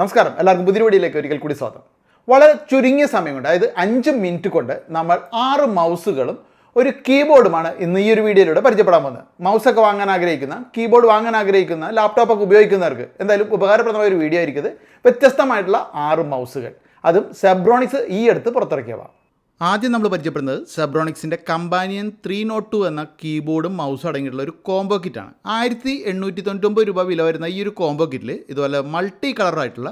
നമസ്കാരം. എല്ലാവർക്കും പുതിയ വീഡിയോയിലേക്ക് ഒരിക്കൽ കൂടി സ്വാഗതം. വളരെ ചുരുങ്ങിയ സമയം കൊണ്ട് അതായത് അഞ്ച് മിനിറ്റ് കൊണ്ട് നമ്മൾ ആറ് മൗസുകളും ഒരു കീബോർഡുമാണ് ഇന്ന് ഈ ഒരു വീഡിയോയിലൂടെ പരിചയപ്പെടാൻ പോകുന്നത്. മൗസൊക്കെ വാങ്ങാൻ ആഗ്രഹിക്കുന്ന കീബോർഡ് വാങ്ങാൻ ആഗ്രഹിക്കുന്ന ലാപ്ടോപ്പൊക്കെ ഉപയോഗിക്കുന്നവർക്ക് എന്തായാലും ഉപകാരപ്രദമായ ഒരു വീഡിയോ ആയിരിക്കും വ്യത്യസ്തമായിട്ടുള്ള ആറ് മൗസുകൾ. അതും സെബ്രോണിക്സ് ഈ അടുത്ത് പുറത്തിറക്കിയവ. ആദ്യം നമ്മൾ പരിചയപ്പെടുന്നത് സെബ്രോണിക്സിന്റെ കമ്പാനിയൻ ത്രീ നോട്ട് ടു എന്ന കീബോർഡും മൗസും അടങ്ങിയിട്ടുള്ള ഒരു കോംബോ കിറ്റാണ് ആയിരത്തി എണ്ണൂറ്റി തൊണ്ണൂറ്റൊമ്പത് രൂപ വില വരുന്ന ഈ ഒരു കോംബോ കിറ്റിൽ ഇതുപോലെ മൾട്ടി കളറായിട്ടുള്ള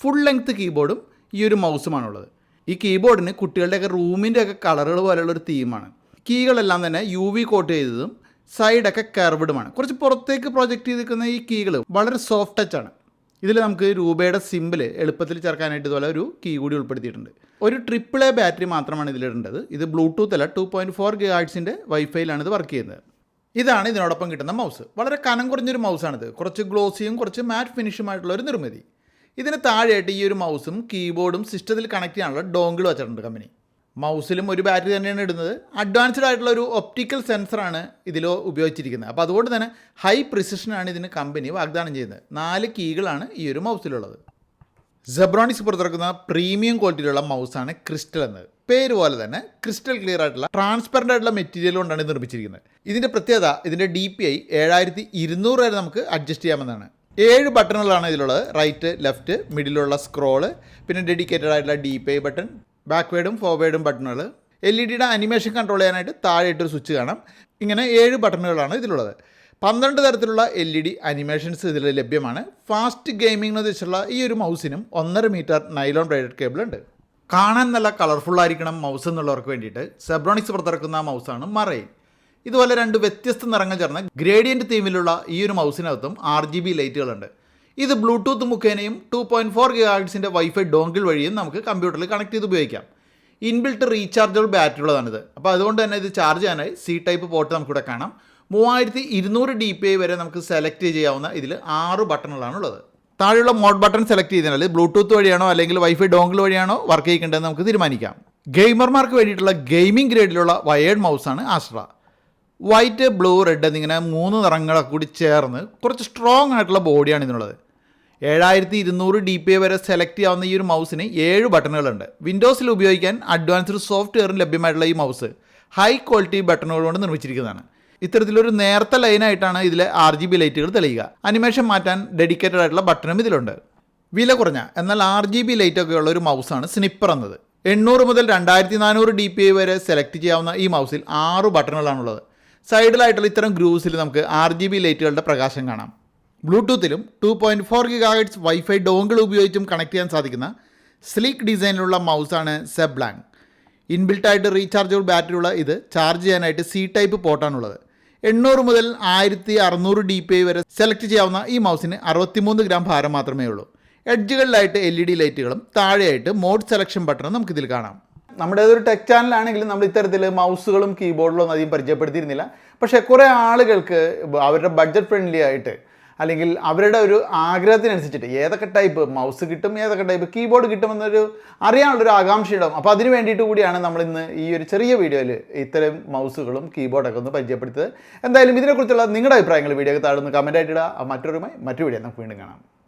ഫുൾ ലെങ്ത് കീബോർഡും ഈ ഒരു മൗസുമാണുള്ളത് ഈ കീബോർഡിന് കുട്ടികളുടെയൊക്കെ റൂമിന്റെയൊക്കെ കളറുകൾ പോലെയുള്ള ഒരു തീമാണ് കീകളെല്ലാം തന്നെ യു വി കോട്ട് ചെയ്തതും സൈഡൊക്കെ കർവ്ഡുമാണ് കുറച്ച് പുറത്തേക്ക് പ്രൊജക്റ്റ് ചെയ്തിരിക്കുന്ന ഈ കീകൾ വളരെ സോഫ്റ്റ് ടച്ച് ആണ്. ഇതിൽ നമുക്ക് രൂപയുടെ സിമ്പിൾ എളുപ്പത്തിൽ ചേർക്കാനായിട്ട് ഇതുപോലെ ഒരു കീ കൂടി ഉൾപ്പെടുത്തിയിട്ടുണ്ട്. ഒരു ട്രിപ്പിൾ എ ബാറ്ററി മാത്രമാണ് ഇതിലിടേണ്ടത്. ഇത് ബ്ലൂടൂത്ത് അല്ല ടു പോയിന്റ് ഫോർ ഗിഗാഡ്സിന്റെ വൈഫൈയിലാണ് ഇത് വർക്ക് ചെയ്യുന്നത്. ഇതാണ് ഇതിനോടൊപ്പം കിട്ടുന്ന മൗസ് വളരെ കനം കുറഞ്ഞൊരു മൗസാണിത് കുറച്ച് ഗ്ലോസിയും കുറച്ച് മാറ്റ് ഫിനിഷുമായിട്ടുള്ള ഒരു നിർമ്മിതി. ഇതിന് താഴെയായിട്ട് ഈ ഒരു മൗസും കീബോർഡും സിസ്റ്റത്തിൽ കണക്ട് ചെയ്യാനുള്ള ഡോങ്കിൾ വെച്ചിട്ടുണ്ട് കമ്പനി മൗസിലും ഒരു ബാറ്ററി തന്നെയാണ് ഇടുന്നത്. അഡ്വാൻസ്ഡ് ആയിട്ടുള്ള ഒരു ഒപ്റ്റിക്കൽ സെൻസറാണ് ഇതിൽ ഉപയോഗിച്ചിരിക്കുന്നത്. അപ്പോൾ അതുകൊണ്ട് തന്നെ ഹൈ പ്രിസിഷനാണ് ഇതിന് കമ്പനി വാഗ്ദാനം ചെയ്യുന്നത്. നാല് കീകളാണ് ഈ ഒരു മൗസിലുള്ളത്. സെബ്രോണിക്സ് പുറത്തിറക്കുന്ന പ്രീമിയം ക്വാളിറ്റിയിലുള്ള മൗസാണ് ക്രിസ്റ്റൽ എന്നത്. പേര് പോലെ തന്നെ ക്രിസ്റ്റൽ ക്ലിയർ ആയിട്ടുള്ള ട്രാൻസ്പെറന്റ് ആയിട്ടുള്ള മെറ്റീരിയൽ കൊണ്ടാണ് ഇത് നിർമ്മിച്ചിരിക്കുന്നത്. ഇതിന്റെ പ്രത്യേകത ഇതിന്റെ ഡി പി ഐ ഏഴായിരത്തി ഇരുന്നൂറ് വരെ നമുക്ക് അഡ്ജസ്റ്റ് ചെയ്യാമെന്നാണ് ഏഴ് ബട്ടണുകളാണ് ഇതിലുള്ളത്. റൈറ്റ് ലെഫ്റ്റ് മിഡിലുള്ള സ്ക്രോൾ പിന്നെ ഡെഡിക്കേറ്റഡ് ആയിട്ടുള്ള ഡി പി ഐ ബട്ടൺ ബാക്ക്വേഡും ഫോർവേഡും ബട്ടണുകൾ എൽ ഇ ഡിയുടെ അനിമേഷൻ കൺട്രോൾ ചെയ്യാനായിട്ട് താഴെയിട്ടൊരു സ്വിച്ച് കാണാം. ഇങ്ങനെ ഏഴ് ബട്ടണുകളാണ് ഇതിലുള്ളത്. പന്ത്രണ്ട് തരത്തിലുള്ള എൽ ഇ ഡി അനിമേഷൻസ് ഇതിൽ ലഭ്യമാണ്. ഫാസ്റ്റ് ഗെയിമിംഗ് ഉദ്ദേശിച്ചുള്ള ഈ ഒരു മൗസിനും ഒന്നര മീറ്റർ നൈലോൺ ബ്രൈഡഡ് കേബിൾ ഉണ്ട്. കാണാൻ നല്ല കളർഫുൾ ആയിരിക്കണം മൗസ് എന്നുള്ളവർക്ക് വേണ്ടിയിട്ട് സെബ്രോണിക്സ് പുറത്തിറക്കുന്ന മൗസാണ് മറൈൻ ഇതുപോലെ രണ്ട് വ്യത്യസ്ത നിറങ്ങൾ ചേർന്ന ഗ്രേഡിയന്റ് തീമിലുള്ള ഈ ഒരു മൗസിനകത്തും ആർ ജി ബി ലൈറ്റുകളുണ്ട് ഇത് ബ്ലൂടൂത്ത് മുഖേനയും ടു പോയിന്റ് ഫോർ ഗിഗാഡ്സിന്റെ വൈഫൈ ഡോങ്കിൾ വഴിയും നമുക്ക് കമ്പ്യൂട്ടറിൽ കണക്ട് ചെയ്ത് ഉപയോഗിക്കാം. ഇൻബിൽട്ട് റീചാർജബിൾ ബാറ്ററി ഉള്ളതാണിത്. അപ്പോൾ അതുകൊണ്ട് തന്നെ ഇത് ചാർജ് ചെയ്യാനായി സി ടൈപ്പ് പോർട്ട് നമുക്കിവിടെ കാണാം. മൂവായിരത്തി ഇരുന്നൂറ് ഡി പി ഐ വരെ നമുക്ക് സെലക്ട് ചെയ്യാവുന്ന ഇതിൽ ആറ് ബട്ടണുകളാണ് ഉള്ളത് താഴെയുള്ള മോഡ് ബട്ടൺ സെലക്ട് ചെയ്തതിനാൽ ബ്ലൂടൂത്ത് വഴിയാണോ അല്ലെങ്കിൽ വൈഫൈ ഡോങ്കിൾ വഴിയാണോ വർക്ക് ചെയ്യിക്കേണ്ടതെന്ന് നമുക്ക് തീരുമാനിക്കാം. ഗെയിമർമാർക്ക് വേണ്ടിയിട്ടുള്ള ഗെയിമിംഗ് ഗ്രേഡിലുള്ള വയേർഡ് മൗസാണ് ആസ്ട്ര വൈറ്റ് ബ്ലൂ റെഡ് എന്നിങ്ങനെ മൂന്ന് നിറങ്ങളെ കൂടി ചേർന്ന് കുറച്ച് സ്ട്രോങ് ആയിട്ടുള്ള ബോഡിയാണ് ഇതിനുള്ളത്. ഏഴായിരത്തി ഇരുന്നൂറ് ഡി പി വരെ സെലക്ട് ചെയ്യാവുന്ന ഈ ഒരു മൗസിന് ഏഴ് ബട്ടണുകളുണ്ട്. വിൻഡോസിൽ ഉപയോഗിക്കാൻ അഡ്വാൻസ്ഡ് സോഫ്റ്റ്വെയറിൽ ലഭ്യമായിട്ടുള്ള ഈ മൗസ് ഹൈ ക്വാളിറ്റി ബട്ടണുകൾ കൊണ്ട് നിർമ്മിച്ചിരിക്കുന്നതാണ്. ഇത്തരത്തിലൊരു നേർത്ത ലൈനായിട്ടാണ് ഇതിലെ ആർ ജി ബി ലൈറ്റുകൾ തെളിയുക. അനിമേഷൻ മാറ്റാൻ ഡെഡിക്കേറ്റഡ് ആയിട്ടുള്ള ബട്ടണും ഇതിലുണ്ട്. വില കുറഞ്ഞ എന്നാൽ ആർ ജി ബി ലൈറ്റൊക്കെ ഉള്ള ഒരു മൗസാണ് സ്നിപ്പർ എന്നത്. എണ്ണൂറ് മുതൽ രണ്ടായിരത്തി നാനൂറ് ഡി പി ഐ വരെ സെലക്ട് ചെയ്യാവുന്ന ഈ മൗസിൽ ആറ് ബട്ടണുകളാണുള്ളത്. സൈഡിലായിട്ടുള്ള ഇത്തരം ഗ്രൂവ്സിൽ നമുക്ക് ആർ ജി ബി ലൈറ്റുകളുടെ പ്രകാശം കാണാം. ബ്ലൂടൂത്തിലും two point four gigahertz WiFi dongle ഉപയോഗിച്ചും കണക്ട് ചെയ്യാൻ സാധിക്കുന്ന സ്ലീക്ക് ഡിസൈനിലുള്ള മൗസാണ് സെബ്ലാങ് ഇൻബിൽട്ടായിട്ട് റീചാർജബിൾ ബാറ്ററി ഉള്ള ഇത് ചാർജ് ചെയ്യാനായിട്ട് സി ടൈപ്പ് പോർട്ടാണുള്ളത് എണ്ണൂറ് മുതൽ ആയിരത്തി അറുന്നൂറ് ഡി പി ഐ വരെ സെലക്ട് ചെയ്യാവുന്ന ഈ മൗസിന് അറുപത്തിമൂന്ന് ഗ്രാം ഭാരം മാത്രമേ ഉള്ളൂ. എഡ്ജുകളിലായിട്ട് എൽ ഇ ഡി ലൈറ്റുകളും താഴെയായിട്ട് മോഡ് സെലക്ഷൻ ബട്ടണും നമുക്കിതിൽ കാണാം. നമ്മുടെ ഏതൊരു ടെക് ചാനലാണെങ്കിലും നമ്മൾ ഇത്തരത്തിൽ മൗസുകളും കീബോർഡിലും അധികം പരിചയപ്പെടുത്തിയിരുന്നില്ല. പക്ഷേ കുറേ ആളുകൾക്ക് അവരുടെ ബഡ്ജറ്റ് ഫ്രണ്ട്ലി ആയിട്ട് അല്ലെങ്കിൽ അവരുടെ ഒരു ആഗ്രഹത്തിനനുസരിച്ചിട്ട് ഏതൊക്കെ ടൈപ്പ് മൗസ് കിട്ടും ഏതൊക്കെ ടൈപ്പ് കീബോർഡ് കിട്ടുമെന്നൊരു അറിയാനുള്ളൊരു ആകാംക്ഷയുണ്ടാവും. അപ്പോൾ അതിന് വേണ്ടിയിട്ട് കൂടിയാണ് നമ്മൾ ഇന്ന് ഈ ഒരു ചെറിയ വീഡിയോയിൽ ഇത്തരം മൗസുകളും കീബോർഡൊക്കെ ഒന്ന് പരിചയപ്പെടുത്തത് എന്തായാലും ഇതിനെക്കുറിച്ചുള്ള നിങ്ങളുടെ അഭിപ്രായങ്ങൾ വീഡിയോക്ക് താഴെ ഒന്ന് കമന്റ് ആയിട്ടിടുക മറ്റൊരുമായി മറ്റു വീഡിയോ നമുക്ക് വീണ്ടും കാണാം.